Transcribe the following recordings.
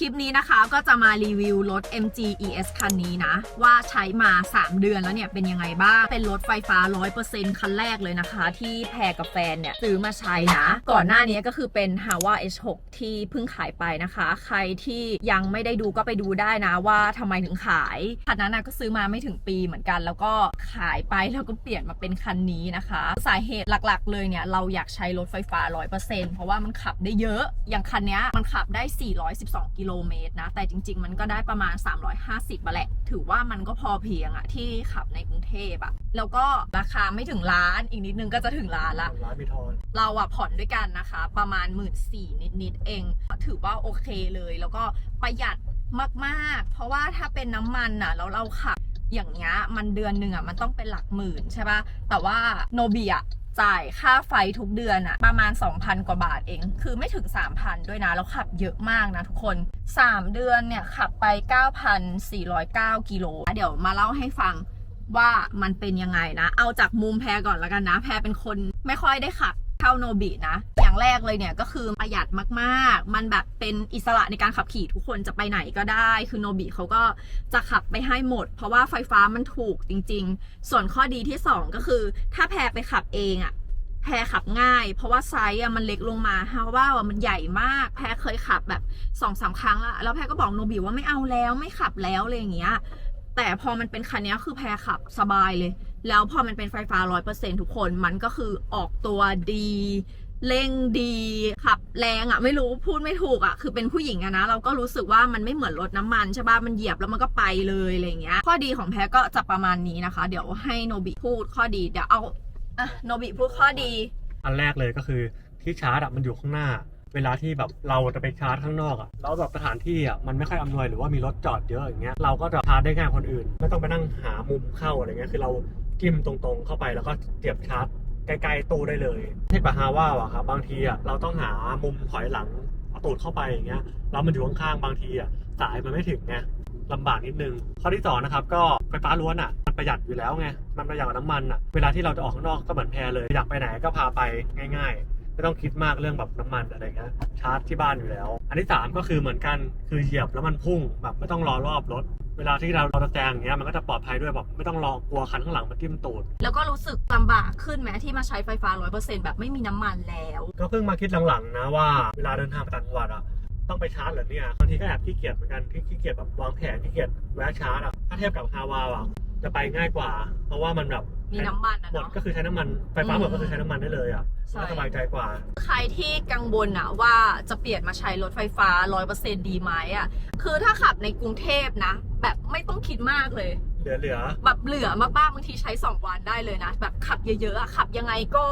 คลิปนี้นะคะก็จะมารีวิวรถ MG ES คันนี้นะ ว่าใช้มา 3 เดือนแล้วเนี่ยเป็นยังไงบ้าง เป็นรถไฟฟ้า 100%คันแรกเลยนะคะ ที่แพรกับแฟนเนี่ยซื้อมาใช้นะ ก่อนหน้านี้ก็คือเป็น h a w a H6 ที่เพิ่งขายไปนะคะ ใครที่ยังไม่ได้ดูก็ไปดูได้นะว่าทำไมถึงขายคันนั้นนะก็ซื้อมาไม่ถึงปีเหมือนกัน แล้วก็ขายไปแล้วก็เปลี่ยนมาเป็นคันนี้นะคะ สาเหตุหลักๆ เลยเนี่ยเราอยากใช้รถไฟฟ้า 100%เพราะว่ามันขับได้เยอะอย่างคันนี้มันขับได้ 412กิโลเมตรนะ แต่จริง ๆ มันก็ได้ประมาณ 350มาแหละ ถือว่ามันก็พอเพียงอะที่ขับในกรุงเทพอะแล้วก็ราคาไม่ถึงล้านอีกนิดนึงก็จะถึงล้านละ ร้านมีทอนเราอะผ่อนด้วยกันนะคะ ประมาณ1 4ื่นนิดๆเอง ถือว่าโอเคเลย แล้วก็ประหยัดมากๆ เพราะว่าถ้าเป็นน้ำมันอะแล้วเราขับอย่างเงี้ยมันเดือนหนึ่งอะมันต้องเป็นหลักหมื่นใช่ปะแต่ว่าโนบีอะ จ่ายค่าไฟทุกเดือนอะประมาณ 2,000 กว่าบาทเอง คือไม่ถึง 3,000 ด้วยนะ แล้วขับเยอะมากนะทุกคน 3 เดือนเนี่ย ขับไป 9,409 กิโล เดี๋ยวมาเล่าให้ฟังว่ามันเป็นยังไงนะ เอาจากมุมแพรก่อนแล้วกันนะ แพรเป็นคนไม่ค่อยได้ขับ เท่าโนบินะ อย่างแรกเลยเนี่ยก็คือประหยัดมากๆ มันแบบเป็นอิสระในการขับขี่ทุกคนจะไปไหนก็ได้ คือโนบิเขาก็จะขับไปให้หมด เพราะว่าไฟฟ้ามันถูกจริง ๆ ส่วนข้อดีที่ 2 ก็คือ ถ้าแพรไปขับเองอะแพรขับง่าย เพราะว่าไซส์อะมันเล็กลงมาฮาว่ามันใหญ่มาก แพรเคยขับแบบสองสามครั้งและแล้วแพรก็บอกโนบิว่าไม่เอาแล้วไม่ขับแล้วอะไรอย่างเงี้ยแต่พอมันเป็นคันนี้คือแพรขับสบายเลย แล้วพอมันเป็นไฟฟ้า100%ทุกคนมันก็คือออกตัวดีเร่งดีขับแรงอะ่ะไม่รู้พูดไม่ถูกอะ่ะคือเป็นผู้หญิงอะนะ เราก็รู้สึกว่ามันไม่เหมือนรถน้ำมันใช่ป่ะมันเหยียบแล้วมันก็ไปเลยอะไรเงี้ยข้อดีของแพรก็จะประมาณนี้นะคะ เดี๋ยวให้โนบิพูดข้อดีเดี๋ยวเอาอะโนบิพูดข้อดี อันแรกเลยก็คือที่ชาร์จอะมันอยู่ข้างหน้า เวลาที่แบบเราจะไปชาร์จข้างนอกอะแล้วแบบสถานที่อะมันไม่ค่อยอำนวยหรือว่ามีรถจอดเยอะอย่างเงี้ยเราก็จะชาร์จได้ง่ายคนอื่น ไม่ต้องไปนั่งหามุมเข้าอะไรเงี้ยคือเราจิ้มตรงๆเข้าไปแล้วก็เสียบชาร์จใกล้ๆตู้ได้เลยที่ปะฮาว่าอะครับบางทีอะเราต้องหามุมถอยหลังเอาตูดเข้าไปอย่างเงี้ยแล้วมันอยู่ข้างๆบางทีอะสายมันไม่ถึงไงลำบากนิดนึง ข้อที่สองนะครับก็ไฟฟ้าล้วนอะมันประหยัดอยู่แล้วไงมันประหยัดกว่าน้ำมันอะเวลาที่เราจะออกข้างนอกก็เหมือนแพรเลยอยากไปไหนก็พาไปง่าย ๆ ไม่ต้องคิดมากเรื่องแบบน้ำมันอะไรเงี้ยชาร์จที่บ้านอยู่แล้ว อันที่สามก็คือเหมือนกันคือเหยียบแล้วมันพุ่งแบบไม่ต้องรอรอบรถเวลาที่เราเราจะแซงอย่างเงี้ยมันก็จะปลอดภัยด้วยแบบไม่ต้องรอกลัวคันข้างหลังมาทิ่มตูด แล้วก็รู้สึกลำบากขึ้นไหมที่มาใช้ไฟฟ้า 100%แบบไม่มีน้ำมันแล้ว ก็เพิ่งมาคิดหลังๆนะว่าเวลาเดินทางไปต่างจังหวัดอะต้องไปชาร์จเหรอเนี่ยบางทีก็แอบขี้เกียจเหมือนกันที่ขี้เกียจแบบวางแผนขี้เกียจแวะชาร์จอะถ้าเทียบกับฮาวาอะจะไปง่ายกว่า เพราะว่ามันแบบ มีน้ำมันอะหมดเนาะ ก็คือใช้น้ำมันไฟฟ้าหมดก็คือใช้น้ำมันได้เลยอะใช่ก็สบายใจกว่า ใครที่กังวลอะว่าจะเปลี่ยนมาใช้รถไฟฟ้า 100%ดีไหมอะคือถ้าขับในกรุงเทพนะ แบบไม่ต้องคิดมากเลย เหลือเหลือแบบเหลือมาบ้างบางทีใช้ 2 วันได้เลยนะ แบบขับเยอะๆอะขับยังไงก็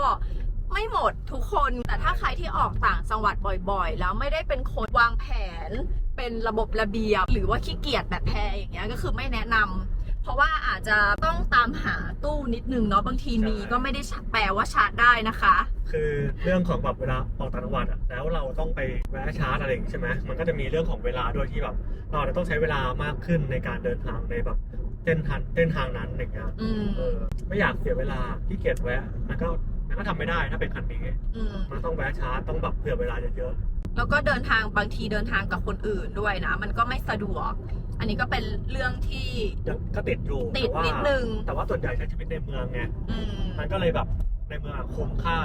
ไม่หมดทุกคน แต่ถ้าใครที่ออกต่างจังหวัดบ่อยๆ แล้วไม่ได้เป็นคนวางแผน เป็นระบบระเบียบ หรือว่าขี้เกียจแบบแพรอย่างเงี้ยก็คือไม่แนะนำ เพราะว่าอาจจะต้องตามหาตู้นิดนึงเนาะบางทีมีก็ไม่ได้แปลว่าชาร์จได้นะคะ คือเรื่องของแบบเวลาออกต่างจังหวัดอะแล้วเราต้องไปแวะชาร์จอะไรอย่างงี้ใช่ไหมมันก็จะมีเรื่องของเวลาด้วยที่แบบ เราอาจจะต้องใช้เวลามากขึ้นในการเดินทางในแบบเส้นทางเส้นทางนั้นอย่างเงี้ยอืม เออไม่อยากเสียเวลาที่เกียจแวะมันก็มันก็ทำไม่ได้ถ้าเป็นคันนี้อืม มันต้องแวะชาร์จต้องแบบเผื่อเวลาเยอะแล้วก็เดินทางบางทีเดินทางกับคนอื่นด้วยนะ มันก็ไม่สะดวก อันนี้ก็เป็นเรื่องที่ๆยังก็ติดอยู่ติดแต่ว่านิดนึง แต่ว่าส่วนใหญ่ใช้ชีวิตในเมืองไงอืม มันก็เลยแบบในเมืองอะคุ้มค่า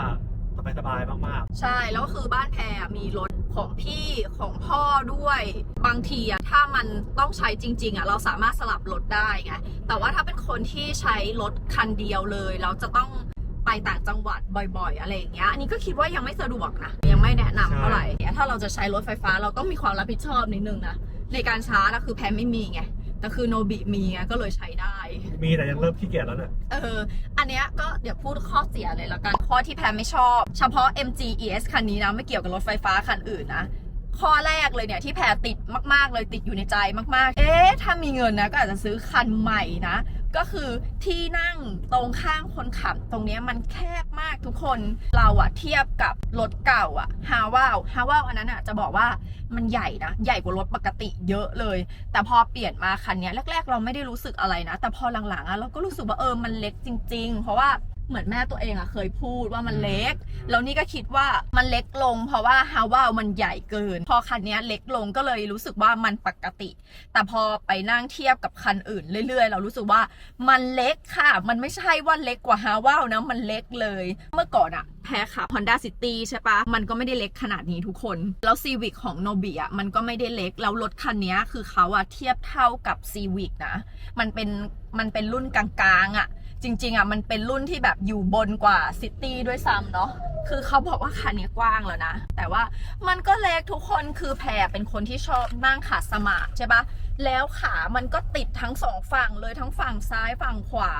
สบายๆมากใช่ แล้วคือบ้านแพรมีรถของพี่ของพ่อด้วย บางทีอะถ้ามันต้องใช้จริง ๆอะเราสามารถสลับรถได้ไงแต่ว่าถ้าเป็นคนที่ใช้รถคันเดียวเลยเราจะต้องไปต่างจังหวัดบ่อยๆ อะไรอย่างเงี้ยอันนี้ก็คิดว่ายังไม่สะดวกนะยังไม่แนะนำเท่าไหร่ถ้าเราจะใช้รถไฟฟ้าเราต้องมีความรับผิดชอบนิดนึงนะ ในการชาร์จอะคือแพรไม่มีไง แต่คือโนบิมีไงก็เลยใช้ได้ๆมีแต่ยังเริ่มขี้เกียจแล้วเนี่ยเออ อันเนี้ยก็เดี๋ยวพูดข้อเสียเลยละกันข้อที่แพรไม่ชอบ เฉพาะ MG ES คันนี้นะไม่เกี่ยวกับรถไฟฟ้าคันอื่นนะข้อแรกเลยเนี่ยที่แพรติดมาก ๆ เลยติดอยู่ในใจมาก ๆ เอ๊ะ ถ้ามีเงินนะก็อาจจะซื้อคันใหม่นะ ก็คือที่นั่งตรงข้างคนขับตรงนี้มันแคบมากทุกคนเราอะเทียบกับรถเก่าอะฮาวาฮาวาอันนั้นอะจะบอกว่ามันใหญ่นะใหญ่กว่ารถปกติเยอะเลย แต่พอเปลี่ยนมาคันนี้แรก ๆ เราไม่ได้รู้สึกอะไรนะ แต่พอหลังๆอะเราก็รู้สึกว่าเออมันเล็กจริง ๆ เพราะว่า เหมือนแม่ตัวเองอะเคยพูดว่ามันเล็ก แล้วนี่ก็คิดว่ามันเล็กลง เพราะว่าฮาวามันใหญ่เกิน พอคันเนี้ยเล็กลงก็เลยรู้สึกว่ามันปกติ แต่พอไปนั่งเทียบกับคันอื่นเรื่อยๆ เรารู้สึกว่ามันเล็กค่ะ มันไม่ใช่ว่าเล็กกว่าฮาวานะมันเล็กเลย เมื่อก่อนอะแพ้ขับ Honda City ใช่ปะมันก็ไม่ได้เล็กขนาดนี้ทุกคน แล้ว Civic ของโนบิอะมันก็ไม่ได้เล็ก แล้วรถคันเนี้ยคือเขาอะเทียบเท่ากับ Civic นะ มันเป็นมันเป็นรุ่นกลางๆอะ จริง ๆอะมันเป็นรุ่นที่แบบอยู่บนกว่าซิตี้ด้วยซ้ำเนาะคือเขาบอกว่าคันนี้กว้างแล้วนะ แต่ว่ามันก็เล็กทุกคนคือแพรเป็นคนที่ชอบนั่งขาสมาใช่ปะแล้วขามันก็ติดทั้งสองฝั่งเลยทั้งฝั่งซ้ายฝั่งขวา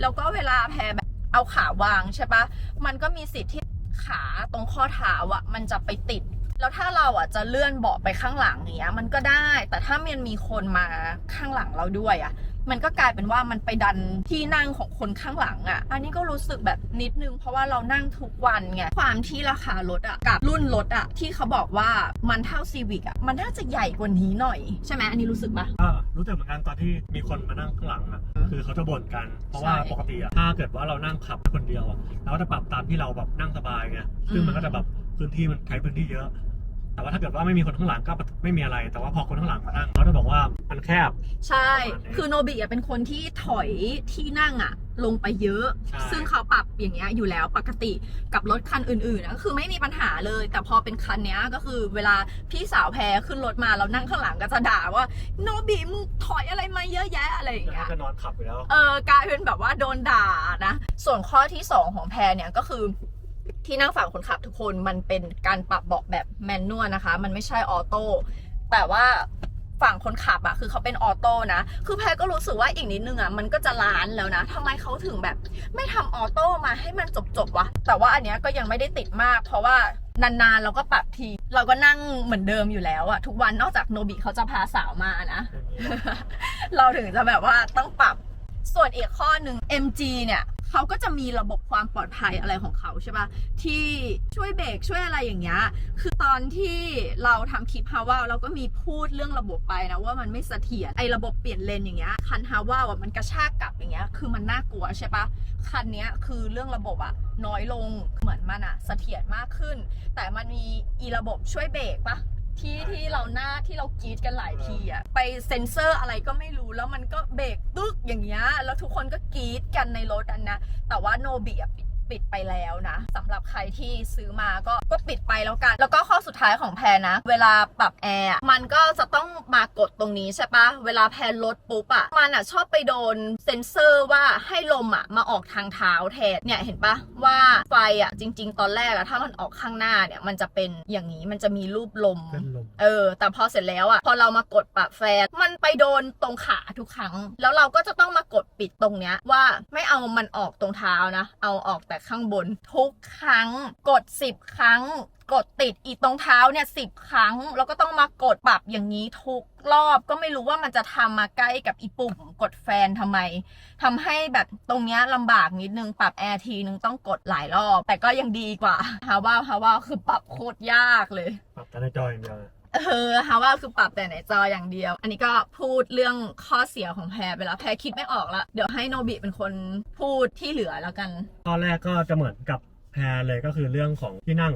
แล้วก็เวลาแพรแบบเอาขาวางใช่ปะมันก็มีสิทธิ์ที่ขาตรงข้อเท้าอะมันจะไปติด แล้วถ้าเราอะจะเลื่อนเบาะไปข้างหลังอย่างเงี้ย มันก็ได้ แต่ถ้ามันมีคนมาข้างหลังเราด้วยอะ มันก็กลายเป็นว่ามันไปดันที่นั่งของคนข้างหลังอะ่ะ อันนี้ก็รู้สึกแบบนิดนึง เพราะว่าเรานั่งทุกวันไง ความที่ราคารถอะ่ะกับรุ่นรถอะ่ะที่เขาบอกว่ามันเท่าซีวิกอะ มันน่าจะใหญ่กว่านี้หน่อย ใช่ไหมอันนี้รู้สึกปะก็รู้สึกเหมือนกันตอนที่มีคนมานั่งข้างหลังอะอืมคือเขาจะบ่นกัน เพราะว่าใช่ปกติอะถ้าเกิดว่าเรานั่งขับคนเดียวอะเราก็จะปรับตามที่เราแบบนั่งสบายไงซึ่งอืมมันก็จะแบบพื้นที่มันใช้พื้นที่เยอะ แต่ว่าถ้าเกิดว่าไม่มีคนข้างหลังก็ไม่มีอะไร แต่ว่าพอคนข้างหลังมานั่งเขาจะบอกว่ามันแคบ ใช่ประมาณนี้คือโนบิอะเป็นคนที่ถอยที่นั่งอะลงไปเยอะใช่ซึ่งเขาปรับอย่างเงี้ยอยู่แล้วปกติกับรถคันอื่นๆอะก็คือไม่มีปัญหาเลย แต่พอเป็นคันเนี้ยก็คือเวลาพี่สาวแพรขึ้นรถมาแล้วนั่งข้างหลังก็จะด่าว่าโนบิมึงถอยอะไรมาเยอะแยะอะไรอย่างแล้วเงี้ยก็จะนอนขับอยู่แล้ว เออกลายเป็นแบบว่าโดนด่านะ ส่วนข้อที่ 2 ของแพรเนี่ยก็คือ ที่นั่งฝั่งคนขับทุกคนมันเป็นการปรับเบาะแบบแมนนวลนะคะ มันไม่ใช่ออโต้แต่ว่าฝั่งคนขับอะคือเขาเป็นออโต้นะ คือแพรก็รู้สึกว่าอีกนิดนึงอะมันก็จะล้านแล้วนะทำไมเขาถึงแบบ ไม่ทำออโต้มาให้มันจบๆวะ แต่ว่าอันเนี้ยก็ยังไม่ได้ติดมาก เพราะว่านานๆเราก็ปรับที เราก็นั่งเหมือนเดิมอยู่แล้วอะทุกวันนอกจากโนบิเขาจะพาสาวมานะ เราถึงจะแบบว่าต้องปรับส่วนอีกข้อหนึ่ง MG เนี่ย เขาก็จะมีระบบความปลอดภัยอะไรของเขาใช่ปะที่ช่วยเบรกช่วยอะไรอย่างเงี้ยคือตอนที่เราทำคลิปฮาวาเราก็มีพูดเรื่องระบบไปนะว่ามันไม่เสถียรไอ้ระบบเปลี่ยนเลนอย่างเงี้ยคันฮาวาอะมันกระชากกลับอย่างเงี้ยคือมันน่ากลัวใช่ปะคันเนี้ยคือเรื่องระบบอะน้อยลงเหมือนมันอะเสถียรมากขึ้น แต่มันมีอีระบบช่วยเบรกปะ ที่ที่เราหน้าที่เรากรีดกันหลายทีอะไปเซ็นเซอร์อะไรก็ไม่รู้แล้วมันก็เบรกตึกอย่างเงี้ยแล้วทุกคนก็กรีดกันในรถอันนะแต่ว่าโนบิอะปิด ปิดไปแล้วนะสำหรับใครที่ซื้อมาก็ก็ปิดไปแล้วกัน แล้วก็ข้อสุดท้ายของแพรนะ เวลาปรับแอร์อะมันก็จะต้องมากดตรงนี้ใช่ปะเวลาแพรลดปุ๊บอะมันอะชอบไปโดนเซ็นเซอร์ว่าให้ลมอะมาออกทางเท้าแทนเนี่ยเห็นปะว่าไฟอะจริง ๆ ตอนแรกอะถ้ามันออกข้างหน้าเนี่ยมันจะเป็นอย่างนี้มันจะมีรูปลมเป็นลมเออ แต่พอเสร็จแล้วอะพอเรามากดปรับแฟนมันไปโดนตรงขาทุกครั้ง แล้วเราก็จะต้องมากดปิดตรงเนี้ยว่าไม่เอามันออกตรงเท้านะ เอาออกแต่ข้างบน ทุกครั้งกดสิบครั้ง กดติดอีตรงเท้าเนี่ยสิบครั้ง แล้วก็ต้องมากดปรับอย่างนี้ทุกรอบก็ไม่รู้ว่ามันจะทำมาใกล้กับอีปุ่มกดแฟนทำไมทำให้แบบตรงเนี้ยลำบากนิดนึงปรับแอร์ทีนึงต้องกดหลายรอบ แต่ก็ยังดีกว่าฮาวาฮาวาคือปรับโคตรยากเลย ปรับแต่ในจออย่างเดียว เออฮาว่าคือปรับแต่ในจออย่างเดียว อันนี้ก็พูดเรื่องข้อเสียของแพรไปแล้วแพรคิดไม่ออกละเดี๋ยวให้โนบิเป็นคนพูดที่เหลือแล้วกัน ข้อแรกก็จะเหมือนกับแพรเลยก็คือเรื่องของที่นั่ง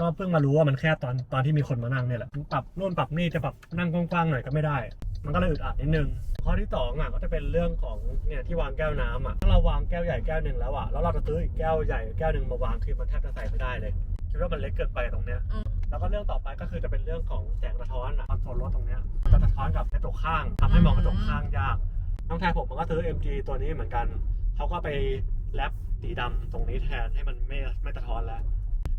ก็เพิ่งมารู้ว่ามันแค่ตอนตอนที่มีคนมานั่งเนี่ยแหละปรับนู่นปรับนี่จะปรับนั่งกว้างๆหน่อยก็ไม่ได้ มันก็เลยอึดอัดนิดนึงข้อที่สองอะก็จะเป็นเรื่องของเนี่ยที่วางแก้วน้ำอะถ้าเราวางแก้วใหญ่แก้วหนึ่งแล้วอะแล้วเราจะซื้ออีกแก้วใหญ่แก้วหนึ่งมาวางคือมันแทบจะใส่ไม่ได้เลยคิดว่ามันเล็กเกินไปตรงเนี้ยอืม แล้วก็เรื่องต่อไปก็คือจะเป็นเรื่องของแสงสะท้อนอะคอนโซลรถตรงเนี้ยมันจะสะท้อนกับกระจกข้างทำให้มองกระจกข้างยาก น้องแทนผมมันก็ซื้อ MG ตัวนี้เหมือนกัน เขาก็ไปแรปสีดำตรงนี้แทนให้มันไม่ไม่สะท้อนแล้ว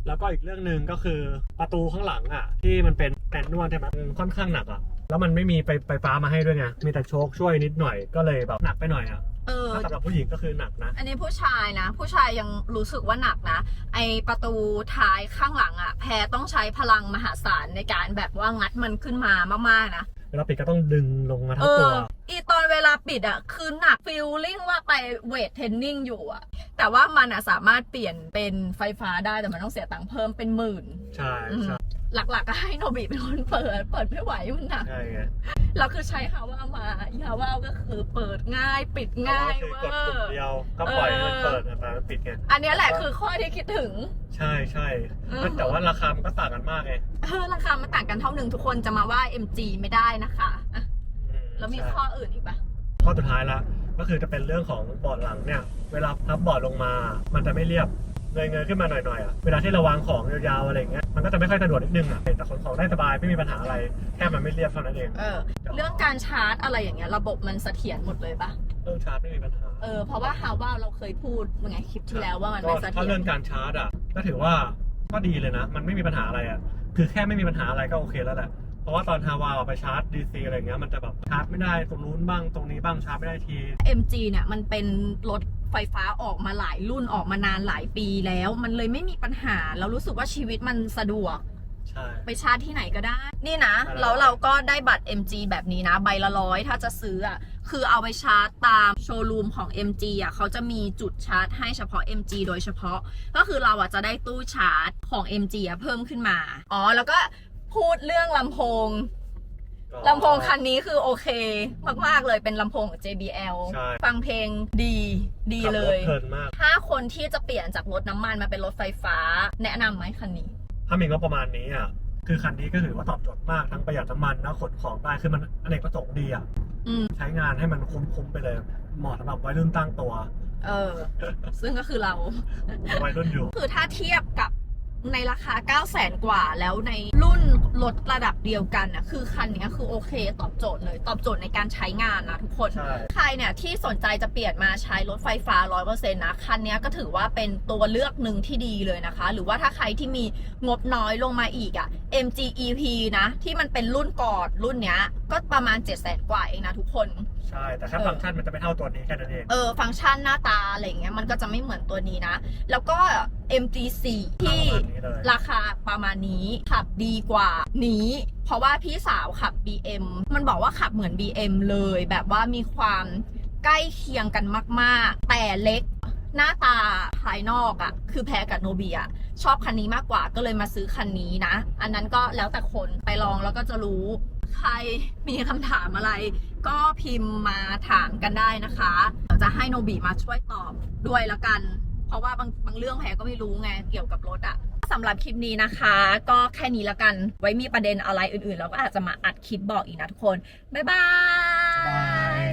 แล้วก็อีกเรื่องหนึ่งก็คือประตูข้างหลังอะ ที่มันเป็นแผ่นนวดใช่ไหมค่อนข้างหนักอะแล้วมันไม่มีไปไฟฟ้ามาให้ด้วยไงมีแต่โชคช่วยนิดหน่อยก็เลยแบบหนักไปหน่อยอะ เออ ถ้าสำหรับผู้หญิงก็คือหนักนะ อันนี้ผู้ชายนะ ผู้ชายยังรู้สึกว่าหนักนะ ไอประตูท้ายข้างหลังอะแพรต้องใช้พลังมหาศาลในการแบบว่างัดมันขึ้นมามากๆนะเวลาปิดก็ต้องดึงลงมาเอทั้งตัวออีตอนเวลาปิดอะคือหนักฟิลลิ่งว่าไปเวทเทรนนิ่งอยู่อะแต่ว่ามันอะสามารถเปลี่ยนเป็นไฟฟ้าได้แต่มันต้องเสียตังค์เพิ่มเป็นหมื่น ใช่ใช่ หลักๆก็ให้โนบิเป็นคนเปิด เปิดไม่ไหวมันหนัก ใช่ไงเราคือใช้ฮาวามาฮาวาก็คือเปิดง่ายปิดง่ายคืเวอกดอปุ่มร์ เดียวก็ปล่อยให้มันเปิดแต่มันปิดไงอันเนี้ยแหละคือข้อที่คิดถึง ใช่ใช่อืมแต่ว่าราคามันก็ต่างกันมากไงเออราคามันต่างกันเท่าหนึ่งทุกคนจะมาว่า MG ไม่ได้นะคะอะอืแล้วมีใช่ข้ออื่นอีกปะข้อสุดท้ายละก็คือจะเป็นเรื่องของบอร์ดหลังเนี่ย เวลาพับบอร์ดลงมา มันจะไม่เรียบเงยเงยๆขึ้นมาหน่อยๆอะเวลาที่เราวางของยาวๆอะไรอย่างเงี้ย มันก็จะไม่ค่อยสะดวกนิดนึงอะแต่ขนของได้สบายไม่มีปัญหาอะไรแค่มันไม่เรียบเท่านั้นเอง เออ เรื่องการชาร์จอะไรอย่างเงี้ยระบบมันเสถียรหมดเลยปะเรื่องชาร์จไม่มีปัญหาเออเพราะว่าฮาวาเราเคยพูดเมื่อไงคลิปที่แล้วว่ามันก็ไม่เสถีถ้ายรเรื่องการชาร์จอะก็ถือว่าก็ดีเลยนะ มันไม่มีปัญหาอะไรอะคือแค่ไม่มีปัญหาอะไรก็โอเคแล้วแหละ เพราะว่าตอนฮาวาไปชาร์จ DC อะไรเงี้ยมันจะแบบชาร์จไม่ได้ตรงนู้นบ้างตรงนี้บ้างชาร์จไม่ได้ที MG เนี่ยมันเป็นรถไฟฟ้าออกมาหลายรุ่นออกมานานหลายปีแล้ว มันเลยไม่มีปัญหาแล้วรู้สึกว่าชีวิตมันสะดวก ใช่ ไปชาร์จที่ไหนก็ได้ นี่นะใช่แล้วเราก็ได้บัตร MG แบบนี้นะ ใบละร้อยถ้าจะซื้ออะ คือเอาไปชาร์จตามโชว์รูมของ MG อะเขาจะมีจุดชาร์จให้เฉพาะ MG โดยเฉพาะ ก็คือเราอะจะได้ตู้ชาร์จของ MG อะเพิ่มขึ้นมา อ๋อ แล้วก็ พูดเรื่องลำโพงลำโพงคันนี้คือโอเค มาก ๆ เลยเป็นลำโพงของ JBL ใช่ ฟังเพลงดีดีขับเลรถย เพลินมาก ถ้าคนที่จะเปลี่ยนจากรถน้ำมันมาเป็นรถไฟฟ้า แนะนำไหมคันนี้ ถ้ามีงบประมาณนี้อะ คือคันนี้ก็ถือว่าตอบโจทย์มากทั้งประหยัดน้ำมันนะขนของได้คือมันอเนกประสงค์ดีอะ อืม ใช้งานให้มันคุ้มๆไปเลย เหมาะสำหรับวัยรุ่นตั้งตัว เออ ซึ่งก็คือเรา วัยรุ่นอยู่ คือถ้าเทียบกับ ในราคา 9 0 0 0 0 0กว่าแล้วในรุ่นรถระดับเดียวกันอะคือคันเนี้ยคือโอเคตอบโจทย์เลย ตอบโจทย์ในการใช้งานนะทุกคน ใช่ ใครเนี่ยที่สนใจจะเปลี่ยนมาใช้รถไฟฟ้า 100%นะ คันเนี้ยก็ถือว่าเป็นตัวเลือกหนึ่งที่ดีเลยนะคะ หรือว่าถ้าใครที่มีงบน้อยลงมาอีกอะ่ะ MG EP นะ ที่มันเป็นรุ่นก่อนรุ่นเนี้ย ก็ประมาณ 7 0 0 0 0กว่าเองนะทุกคน ใช่ แต่แค่เออ ฟังก์ชันมันจะไม่เท่าตัวนี้แค่นั้นเอง เออฟังก์ชันหน้าตาอะไรอย่างเงี้ยมันก็จะไม่เหมือนตัวนี้นะ แล้วก็ MG4 ที่ประมาณนี้เลยราคาประมาณนี้ขับดีกว่านี้ เพราะว่าพี่สาวขับ BM มันบอกว่าขับเหมือน BM เลย แบบว่ามีความใกล้เคียงกันมาก ๆ แต่เล็กหน้าตาภายนอกอะ่ะ คือแพ้กับโนเบียชอบคันนี้มากกว่าก็เลยมาซื้อคันนี้นะ อันนั้นก็แล้วแต่คนไปลองแล้วก็จะรู้ ใครมีคำถามอะไร ก็พิมพ์มาถามกันได้นะคะเดี๋ยวจะให้โนบีมาช่วยตอบด้วยละกัน เพราะว่าบางบางเรื่องแพรก็ไม่รู้ไงเกี่ยวกับรถอะสำหรับคลิปนี้นะคะ ก็แค่นี้ละกัน ไว้มีประเด็นอะไรอื่นๆ เราก็อาจจะมาอัดคลิปบอกอีกนะทุกคน บ๊ายบายบ๊ายบาย